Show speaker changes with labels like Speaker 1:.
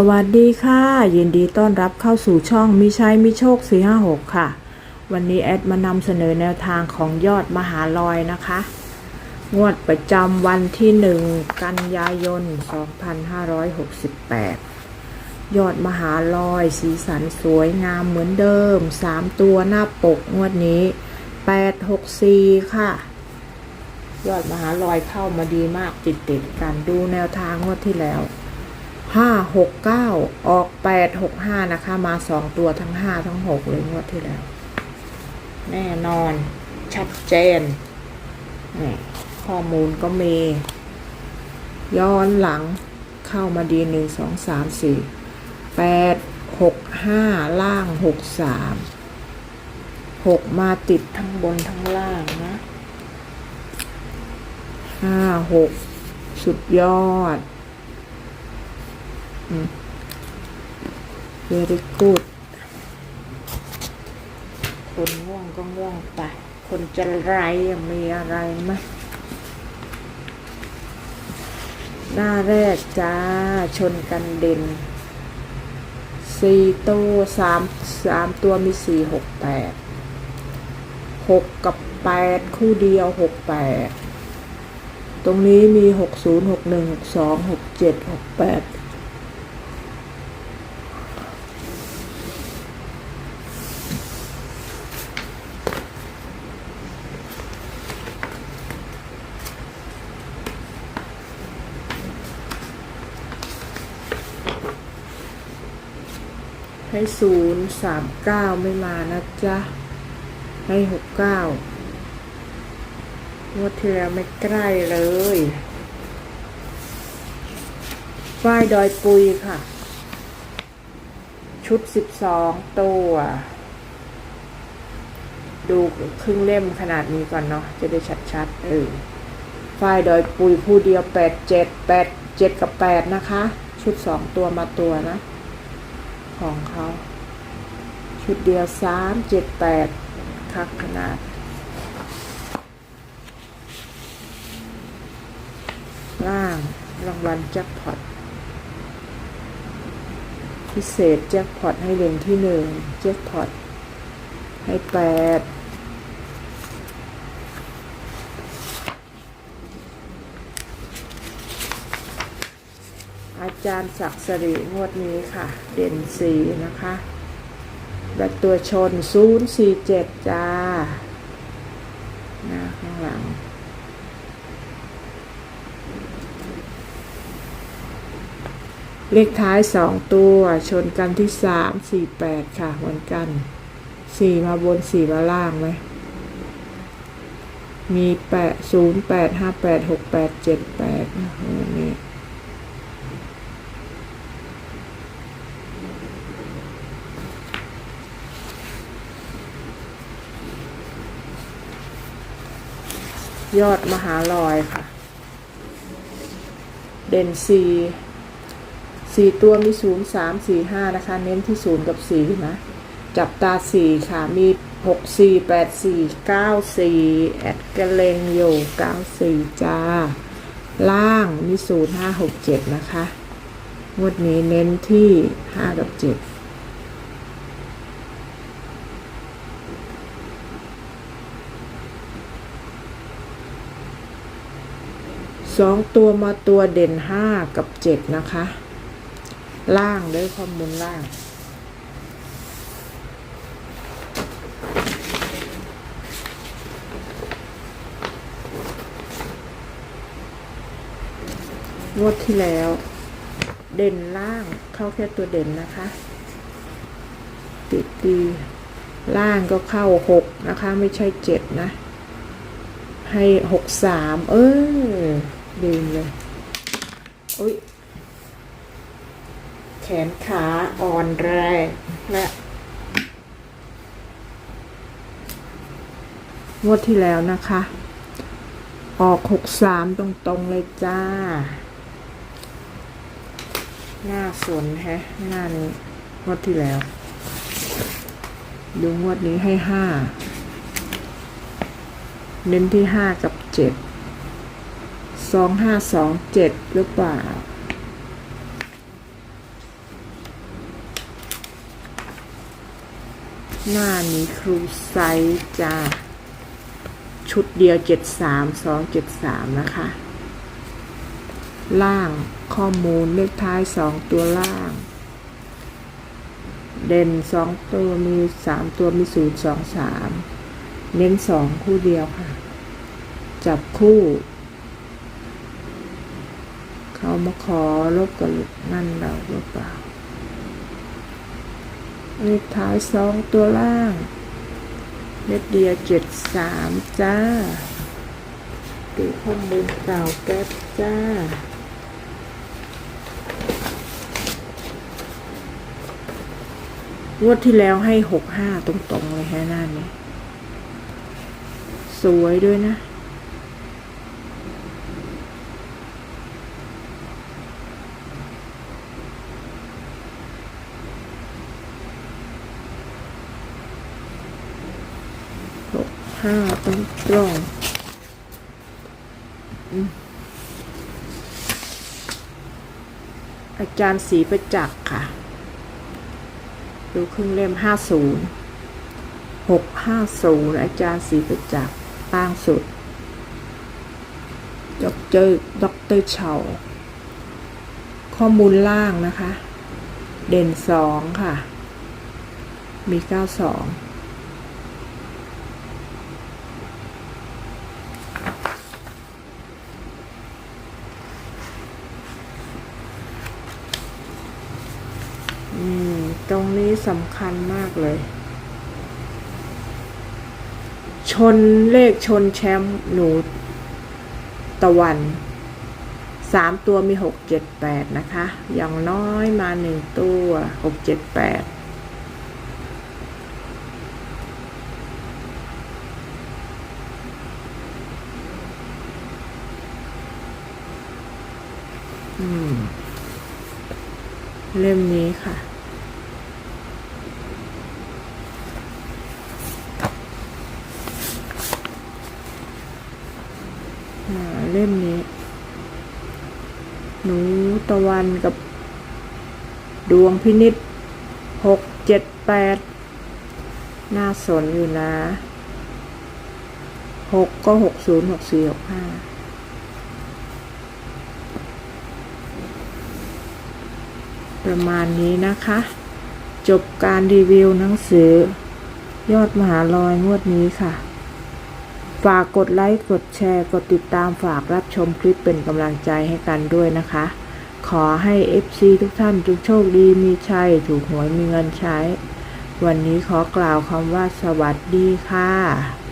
Speaker 1: สวัสดีค่ะ ยินดีต้อนรับเข้าสู่ช่องมิชัยมิโชค 456 ค่ะ วันนี้แอดมานำเสนอแนวทางของยอดมหาลอยนะคะ งวดประจำวันที่ 1 กันยายน 2568 ยอดมหาลอย สีสันสวยงามเหมือนเดิม 3 ตัวหน้าปกงวดนี้ 864 ค่ะ ยอดมหาลอยเข้ามาดีมากติดติดกันดูแนวทางงวดที่แล้ว ห้าหกเก้าออกแปดหกห้านะคะ มาสองตัวทั้งห้าทั้งหกเลยงวดที่แล้ว แน่นอน ชัดเจนนี่ข้อมูลก็มี ย้อนหลังเข้ามาดีหนึ่งสองสามสี่แปดหกห้าล่างหกสามหกมาติดทั้งบนทั้งล่างนะห้าหกสุดยอด very good คนง่วงก็ง่วงไป คนจะไรมีอะไรไหมหน้าแรกจ้า ชนกันเด่นสี่ตัวสามสามตัวมีสี่หกแปดหกกับแปดคู่เดียวหกแปดตรงนี้มีหกศูนย์หกหนึ่งหกสองหกเจ็ดหกแปด ให้ศูนย์สามเก้าไม่มานะจ๊ะ ให้หกเก้างวดที่แล้วไม่ใกล้เลยฝ้ายดอยปุยค่ะ ชุดสิบสองตัว ดูครึ่งเล่มขนาดนี้ก่อนเนาะจะได้ชัดๆเออฝ้ายดอยปุยผู้เดียวแปดเจ็ดแปดเจ็ดกับแปดนะคะ ชุดสองตัวมาตัวนะ ของเขา ชุดเดียวสามเจ็ดแปดคักขนาด ล่างรางวัลแจ็คพอตพิเศษแจ็คพอตให้เด่นที่หนึ่งแจ็คพอตให้แปด จารย์ศักดิ์สิริงวดนี้ค่ะ เด่นสีนะคะ และตัวชน 047 จ้าหน้าข้างหลัง เลขท้ายสองตัวชนกันที่สามสี่แปดค่ะ เหมือนกันสี่มาบนสี่มาล่างไหมมีแปดศูนย์แปดห้าแปดหกแปดเจ็ดแปดนะวันนี้ ยอดมหาลอยค่ะ เด่นสี่สี่ตัวมีศูนย์สามสี่ห้านะคะ เน้นที่ศูนย์กับสี่นะ จับตาสี่ค่ะ มีหกสี่แปดสี่เก้าสี่แอดกระเลงอยู่เก้าสี่จ้า ล่างมีศูนย์ห้าหกเจ็ดนะคะ งวดนี้เน้นที่ห้ากับเจ็ด สองตัวมาตัวเด่นห้ากับเจ็ดนะคะ ล่างด้วยข้อมูลล่าง งวดที่แล้ว เด่นล่างเข้าแค่ตัวเด่นนะคะ ติดดีล่างก็เข้าหกนะคะ ไม่ใช่เจ็ดนะให้หกสามเออดีเลยอุ้ย แขนขาอ่อนแรงและงวดที่แล้วนะคะ ออกหกสามตรงๆเลยจ้า หน้าสนแฮะ หน้านี้งวดที่แล้ว ดูงวดนี้ให้ห้าเน้นที่ห้ากับเจ็ดสองห้าสองเจ็ดหรือเปล่า หน้านี้ครูไซส์จ้าชุดเดียวเจ็ดสามสองเจ็ดสามนะคะ ล่างข้อมูลเลขท้ายสองตัวล่าง เด่นสองตัวมีสามตัวมีศูนย์สองสามเน้นสองคู่เดียวค่ะ จับคู่ เขามาขอลบกับนั่นเราหรือเปล่า เลขท้ายสองตัวล่างเม็ดเดียวเจ็ดสามจ้าดูข้อมูลเก่าแก๊บจ้างวดที่แล้วให้หกห้าตรงๆเลยฮะน้านี้สวยด้วยนะาตรงตรงๆอืมอาจารย์ศรีประจักษ์ค่ะ ดูครึ่งเล่มห้าศูนย์หกห้าศูนย์อาจารย์ศรีประจักษ์ล่างสุดด็อกเตอร์ด็อกเตอร์เฉาข้อมูลล่างนะคะ เด่นสองค่ะ มีเก้าสอง อืม ตรงนี้สำคัญมากเลย ชนเลขชนแชมป์หนูตะวันสามตัวมีหกเจ็ดแปดนะคะ อย่างน้อยมาหนึ่งตัวหกเจ็ดแปดอืมเล่มนี้ค่ะ อ่า เล่มนี้ หนูตะวันกับ ดวงพินิษหกเจ็ดแปดน่าสนอยู่นะหกก็หกศูนย์หกสี่หกห้าประมาณนี้นะคะ จบการรีวิวหนังสือ ยอดมหาลอยงวดนี้ค่ะ ฝากกดไลค์ กดแชร์ กดติดตามฝากรับชมคลิปเป็นกำลังใจให้กันด้วยนะคะ ขอให้ FC ทุกท่านจงโชคดีมีชัย ถูกหวยมีเงินใช้ วันนี้ขอกล่าวคำว่าสวัสดีค่ะ